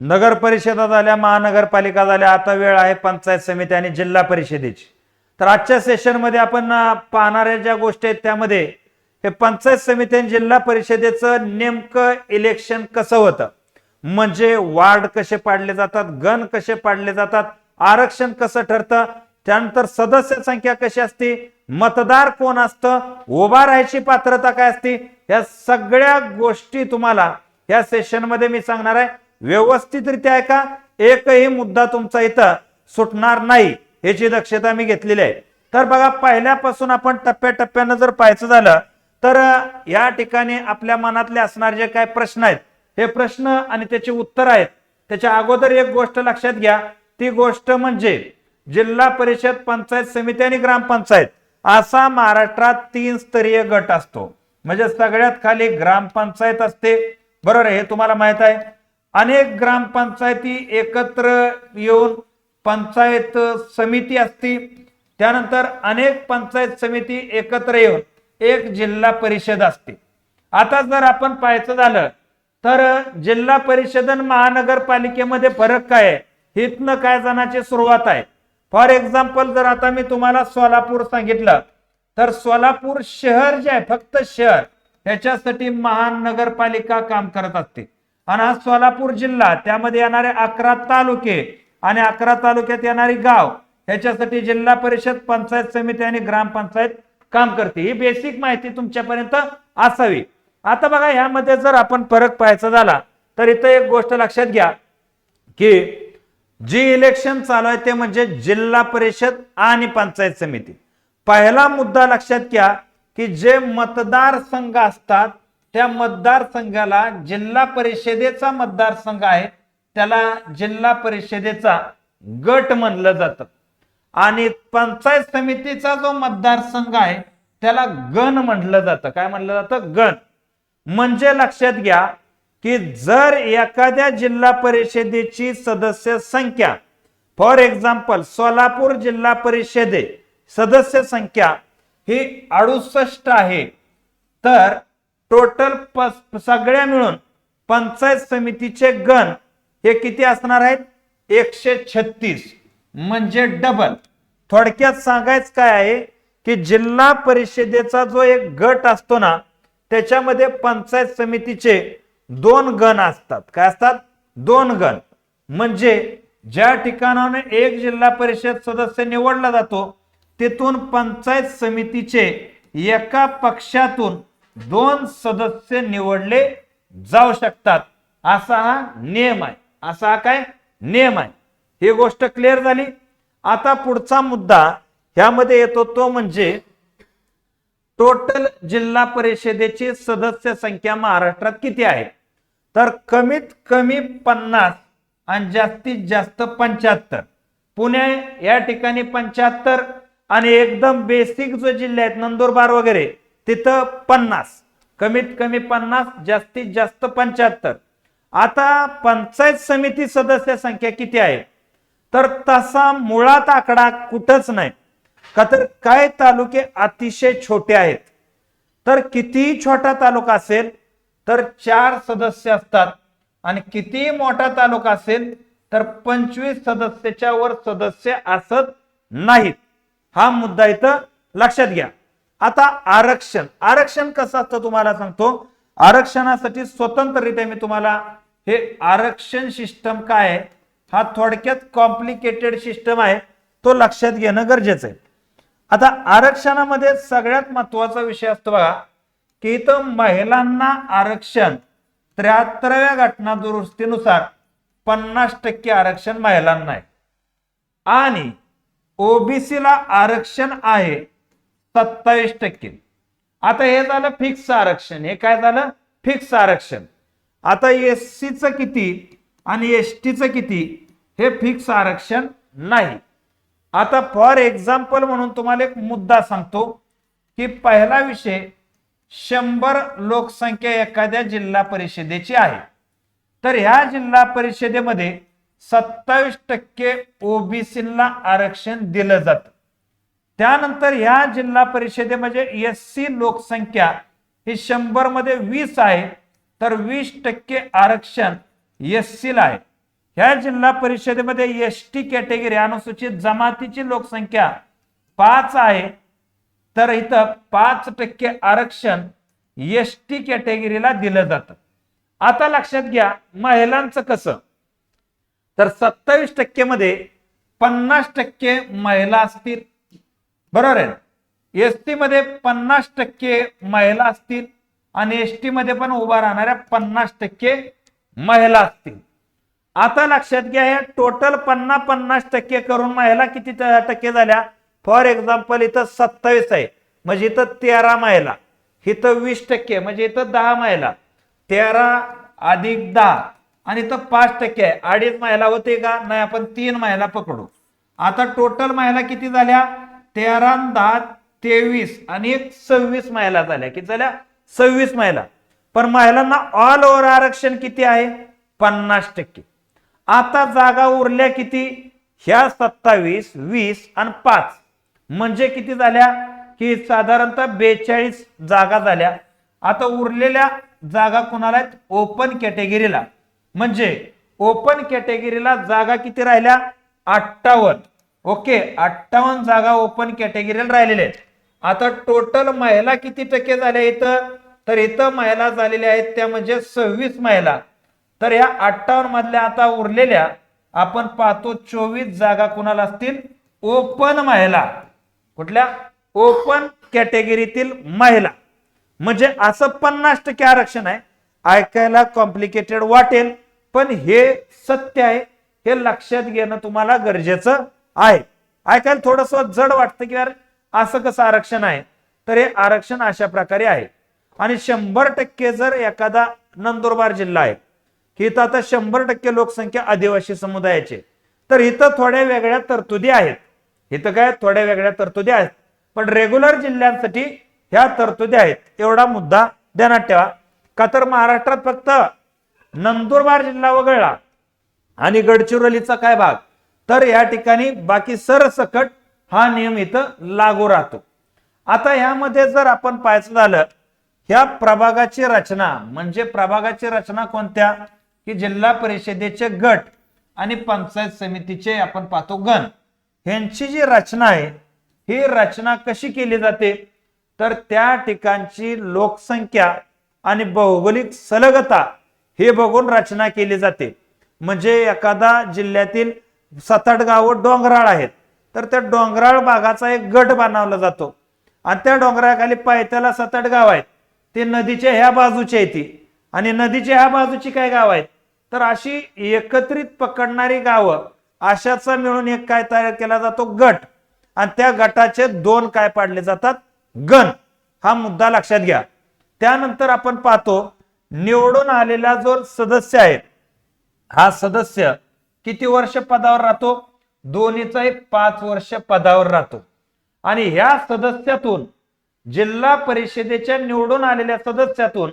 नगर परिषदा झाल्या महानगरपालिका झाल्या आता वेळ आहे पंचायत समिती आणि जिल्हा परिषदेची. तर आजच्या सेशनमध्ये आपण पाहणाऱ्या ज्या गोष्टी आहेत त्यामध्ये हे पंचायत समिती आणि जिल्हा परिषदेचं नेमकं इलेक्शन कसं होतं? म्हणजे वार्ड कसे पाडले जातात गण कसे पाडले जातात आरक्षण कसं ठरतं त्यानंतर सदस्य संख्या कशी असते मतदार कोण असतं उभा राहायची पात्रता काय असते या सगळ्या गोष्टी तुम्हाला या सेशनमध्ये मी सांगणार आहे. व्यवस्थितरित्या आहे का? एकही मुद्दा तुमचा इथं सुटणार नाही. याची दक्षता मी घेतलेली आहे. तर बघा पहिल्यापासून आपण टप्प्याटप्प्यानं जर पाहायचं झालं तर या ठिकाणी आपल्या मनातले असणारे जे काय प्रश्न आहेत हे प्रश्न आणि त्याची उत्तर आहेत. त्याच्या अगोदर एक गोष्ट लक्षात घ्या. ती गोष्ट म्हणजे जिल्हा परिषद पंचायत समिती आणि ग्रामपंचायत असा महाराष्ट्रात तीन स्तरीय गट असतो. म्हणजे सगळ्यात खाली ग्रामपंचायत असते. बरोबर आहे हे तुम्हाला माहीत आहे? अनेक ग्रामपंचायती एकत्र येऊन पंचायत समिती असती. त्यानंतर अनेक पंचायत समिती एकत्र येऊन एक जिल्हा परिषद असते. आता जर आपण पाहायचं झालं तर जिल्हा परिषद आणि महानगरपालिकेमध्ये फरक काय आहे? इथनं काय जाण्याची सुरुवात आहे? फॉर एक्झाम्पल जर आता मी तुम्हाला सोलापूर सांगितलं तर सोलापूर शहर जे आहे फक्त शहर ह्याच्यासाठी महानगरपालिका काम करत असते. आणि हा सोलापूर जिल्हा त्यामध्ये येणारे अकरा तालुके आणि अकरा तालुक्यात येणारी गाव ह्याच्यासाठी जिल्हा परिषद पंचायत समिती आणि ग्रामपंचायत काम करते. ही बेसिक माहिती तुमच्यापर्यंत असावी. आता बघा ह्यामध्ये जर आपण फरक पाहायचा झाला तर इथं एक गोष्ट लक्षात घ्या की जी इलेक्शन चालू आहे ते म्हणजे जिल्हा परिषद आणि पंचायत समिती. पहिला मुद्दा लक्षात घ्या की जे मतदारसंघ असतात त्या मतदारसंघाला जिल्हा परिषदेचा मतदारसंघ आहे त्याला जिल्हा परिषदेचा गट म्हणलं जातं. आणि पंचायत समितीचा जो मतदारसंघ आहे त्याला गण म्हटलं जातं. काय म्हणलं जातं? गण. म्हणजे लक्षात घ्या की जर एखाद्या जिल्हा परिषदेची सदस्य संख्या फॉर एक्झाम्पल सोलापूर जिल्हा परिषदे सदस्य संख्या ही अडुसष्ट आहे तर टोटल सगळ्या मिळून पंचायत समितीचे गण हे किती असणार आहेत? एकशे छत्तीस. म्हणजे डबल थोडक्यात सांगायचं काय आहे की जिल्हा परिषदेचा जो एक गट असतो ना त्याच्यामध्ये पंचायत समितीचे दोन गण असतात. काय असतात? दोन गण. म्हणजे ज्या ठिकाणाने एक जिल्हा परिषद सदस्य निवडला जातो तिथून पंचायत समितीचे एका पक्षातून दोन सदस्य निवडले जाऊ शकतात. असा हा नियम आहे. असा हा काय? नियम आहे. ही गोष्ट क्लिअर झाली. आता पुढचा मुद्दा ह्यामध्ये येतो तो म्हणजे टोटल जिल्हा परिषदेची सदस्य संख्या महाराष्ट्रात किती आहे? तर कमीत कमी पन्नास आणि जास्तीत जास्त पंच्याहत्तर. पुणे या ठिकाणी पंच्याहत्तर आणि एकदम बेसिक जो जिल्हे आहेत नंदुरबार वगैरे तिथं पन्नास. कमीत कमी पन्नास जास्तीत जास्त पंच्याहत्तर. आता पंचायत समिती सदस्य संख्या किती आहे? तर तसा मुळात आकडा कुठंच नाही. का तर काय तालुके अतिशय छोटे आहेत? तर कितीही छोटा तालुका असेल तर चार सदस्य असतात. आणि कितीही मोठा तालुका असेल तर पंचवीस सदस्याच्या वर सदस्य असत नाहीत. हा मुद्दा इथं लक्षात घ्या. आता आरक्षण. आरक्षण कसं असतं तुम्हाला सांगतो? आरक्षणासाठी स्वतंत्ररित्या मी तुम्हाला हे आरक्षण सिस्टम काय आहे? हा थोडक्यात कॉम्प्लिकेटेड सिस्टम आहे. तो लक्षात घेणं गरजेचं आहे. आता आरक्षणामध्ये सगळ्यात महत्त्वाचा विषय असतो बघा की इथं महिलांना आरक्षण त्र्याहत्तराव्या घटना दुरुस्तीनुसार पन्नास टक्के आरक्षण महिलांना आहे. आणि ओबीसीला आरक्षण आहे. सत्तावीस टक्के. आता हे झालं फिक्स आरक्षण. हे काय झालं? फिक्स आरक्षण. आता एस च किती आणि एस टीचं किती हे फिक्स आरक्षण नाही. आता फॉर एक्झाम्पल म्हणून तुम्हाला एक मुद्दा सांगतो की पहिला विषय शंभर लोकसंख्या एखाद्या जिल्हा परिषदेची आहे. तर ह्या जिल्हा परिषदेमध्ये सत्तावीस टक्के ओबीसीला आरक्षण दिलं जातं. त्यानंतर ह्या जिल्हा परिषदेमध्ये म्हणजे एस सी लोकसंख्या ही शंभरमध्ये वीस आहे. तर वीस टक्के आरक्षण एस ला आहे. ह्या जिल्हा परिषदेमध्ये एस टी कॅटेगरी अनुसूचित जमातीची लोकसंख्या पाच आहे. तर इथं पाच टक्के आरक्षण एस टी कॅटेगरीला दिलं जातं. आता लक्षात घ्या महिलांचं कसं? तर सत्तावीस टक्के मध्ये पन्नास टक्के महिला असतील. बरोबर आहे एस टी मध्ये पन्नास टक्के महिला असतील आणि एस टी मध्ये पण उभा राहणाऱ्या पन्नास टक्के महिला असतील. आता लक्षात घ्या टोटल पन्ना पन्नास टक्के करून महिला किती टक्के झाल्या? फॉर एक्झाम्पल इथं सत्तावीस आहे. म्हणजे इथं तेरा महिला. इथं वीस टक्के म्हणजे इथं दहा महिला. तेरा अधिक दहा. आणि इथं पाच टक्के आहे. अडीच महिला होते का? नाही आपण तीन महिला पकडू. आता टोटल महिला किती झाल्या? तेरा दहा तेवीस आणि एक सव्वीस महिला झाल्या. किती झाल्या? सव्वीस महिला. पण महिलांना ऑल ओव्हर आरक्षण किती आहे? पन्नास टक्के. आता जागा उरल्या किती? ह्या सत्तावीस वीस आणि पाच. म्हणजे किती झाल्या? की साधारणतः बेचाळीस जागा झाल्या. आता उरलेल्या जागा कुणाला आहेत? ओपन कॅटेगरीला म्हणजे ओपन कॅटेगरीला जागा किती राहिल्या? अठ्ठावन्न. ओके अठ्ठावन्न जागा ओपन कॅटेगरीला राहिलेल्या आहेत. आता टोटल महिला किती टक्के झाल्या इथं? तर इथं महिला झालेल्या आहेत त्या म्हणजे सव्वीस महिला. तर या अठ्ठावन्न मधल्या आता उरलेल्या आपण पाहतो चोवीस जागा कुणाला असतील? ओपन महिला. कुठल्या? ओपन कॅटेगरीतील महिला. म्हणजे असं पन्नास टक्के आरक्षण आहे. ऐकायला कॉम्प्लिकेटेड वाटेल पण हे सत्य आहे. हे लक्षात घेणं तुम्हाला गरजेचं आहे. ऐकायला थोडस जड वाटतं की यार असं कसं आरक्षण आहे? तर हे आरक्षण अशा प्रकारे आहे. आणि शंभर टक्के जर एखादा नंदुरबार जिल्हा आहे इथं आता शंभर टक्के लोकसंख्या आदिवासी समुदायाची तर इथं थोड्या वेगळ्या तरतुदी आहेत. इथं काय? थोड्या वेगळ्या तरतुदी आहेत. पण रेग्युलर जिल्ह्यांसाठी ह्या तरतुदी आहेत. एवढा मुद्दा ध्यानात ठेवा. का तर महाराष्ट्रात फक्त नंदुरबार जिल्हा वगळला आणि गडचिरोलीचा काय भाग? तर या ठिकाणी बाकी सरसकट हा नियम इथं लागू राहतो. आता यामध्ये जर आपण पाहायचं झालं ह्या प्रभागाची रचना म्हणजे प्रभागाची रचना कोणत्या? की जिल्हा परिषदेचे गट आणि पंचायत समितीचे आपण पाहतो गण. ह्यांची जी रचना आहे ही रचना कशी केली जाते? तर त्या ठिकाणची लोकसंख्या आणि भौगोलिक सलगता हे बघून रचना केली जाते. म्हणजे एखादा जिल्ह्यातील सात आठ गावं डोंगराळ आहेत. तर त्या डोंगराळ भागाचा एक गट बनवला जातो. आणि त्या डोंगराखाली पायथ्याला सात आठ गाव आहेत. ते नदीच्या ह्या बाजूची आहे ती. आणि नदीच्या ह्या बाजूची काय गाव आहेत? तर अशी एकत्रित पकडणारी गावं अशाचा मिळून एक काय तयार केला जातो? गट. आणि त्या गटाचे दोन काय पाडले जातात? गण. हा मुद्दा लक्षात घ्या. त्यानंतर आपण पाहतो निवडून आलेला जो सदस्य आहे हा सदस्य किती वर्ष पदावर राहतो? दोन्हीचाही पाच वर्ष पदावर राहतो. आणि ह्या सदस्यातून जिल्हा परिषदेच्या निवडून आलेल्या सदस्यातून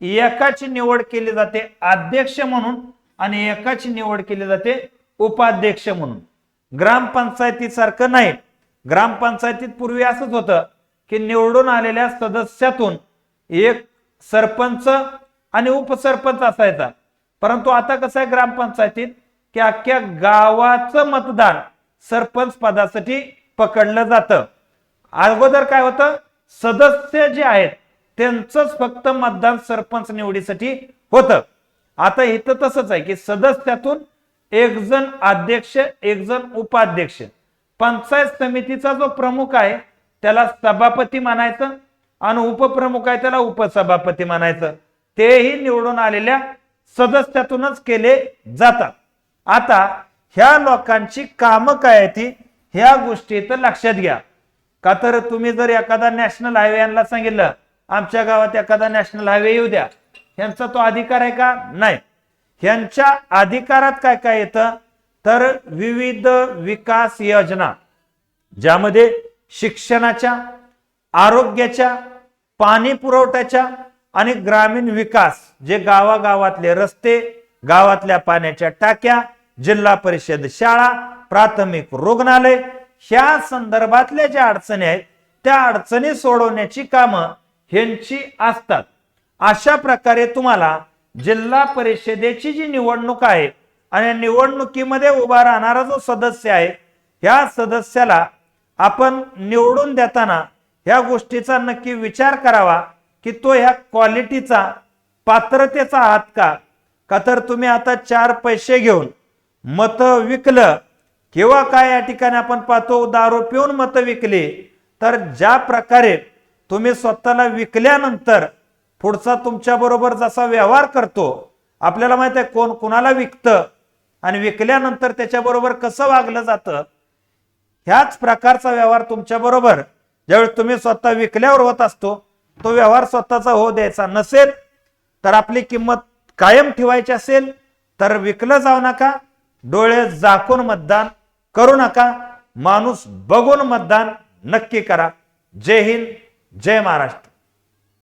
एकाची निवड केली जाते अध्यक्ष म्हणून आणि एकाची निवड केली जाते उपाध्यक्ष म्हणून. ग्रामपंचायतीसारखं नाही. ग्रामपंचायतीत पूर्वी असंच होतं की निवडून आलेल्या सदस्यातून एक सरपंच आणि उपसरपंच असायचा. परंतु आता कसं आहे ग्रामपंचायतीत? की अख्ख्या गावाचं मतदान सरपंच पदासाठी पकडलं जातं. अगोदर काय होतं? सदस्य जे आहेत त्यांचंच फक्त मतदान सरपंच निवडीसाठी होतं. आता इथं तसंच आहे की सदस्यातून एक जण अध्यक्ष एक जण उपाध्यक्ष. पंचायत समितीचा जो प्रमुख आहे त्याला सभापती म्हणायचं आणि उपप्रमुख आहे त्याला उपसभापती म्हणायचं. तेही निवडून आलेल्या सदस्यातूनच केले जातात. आता ह्या लोकांची कामं काय आहे ती? ह्या गोष्टी तर लक्षात घ्या. का तर तुम्ही जर एखादा नॅशनल हायवे यांना सांगितलं आमच्या गावात एखादा नॅशनल हायवे येऊ द्या. ह्यांचा तो अधिकार आहे का? नाही. ह्यांच्या अधिकारात काय काय येतं? तर विविध विकास योजना ज्यामध्ये शिक्षणाच्या आरोग्याच्या पाणी पुरवठ्याच्या आणि ग्रामीण विकास जे गावागावातले रस्ते गावातल्या पाण्याच्या टाक्या जिल्हा परिषद शाळा प्राथमिक रुग्णालय ह्या संदर्भातल्या ज्या अडचणी आहेत त्या अडचणी सोडवण्याची कामं ह्यांची असतात. अशा प्रकारे तुम्हाला जिल्हा परिषदेची जी निवडणूक आहे आणि निवडणुकीमध्ये उभा राहणारा जो सदस्य आहे ह्या सदस्याला आपण निवडून देताना ह्या गोष्टीचा नक्की विचार करावा की तो ह्या क्वालिटीचा पात्रतेचा आहात का? का तर तुम्ही आता चार पैसे घेऊन मत विकलं. किंवा काय या ठिकाणी आपण पाहतो दारू पिऊन मतं विकली. तर ज्या प्रकारे तुम्ही स्वतःला विकल्यानंतर पुढचा तुमच्या बरोबर जसा व्यवहार करतो आपल्याला माहीत आहे कोण कुणाला विकतं आणि विकल्यानंतर त्याच्याबरोबर कसं वागलं जातं ह्याच प्रकारचा व्यवहार तुमच्या बरोबर. ज्यावेळी तुम्ही स्वतः विकल्यावर होत असतो तो व्यवहार स्वतःचा होऊ द्यायचा नसेल तर आपली किंमत कायम ठेवायची असेल तर विकलं जाऊ नका. डोळे झाकून मतदान करू नका माणूस बघून मतदान नक्की करा. जय हिंद जय महाराष्ट्र.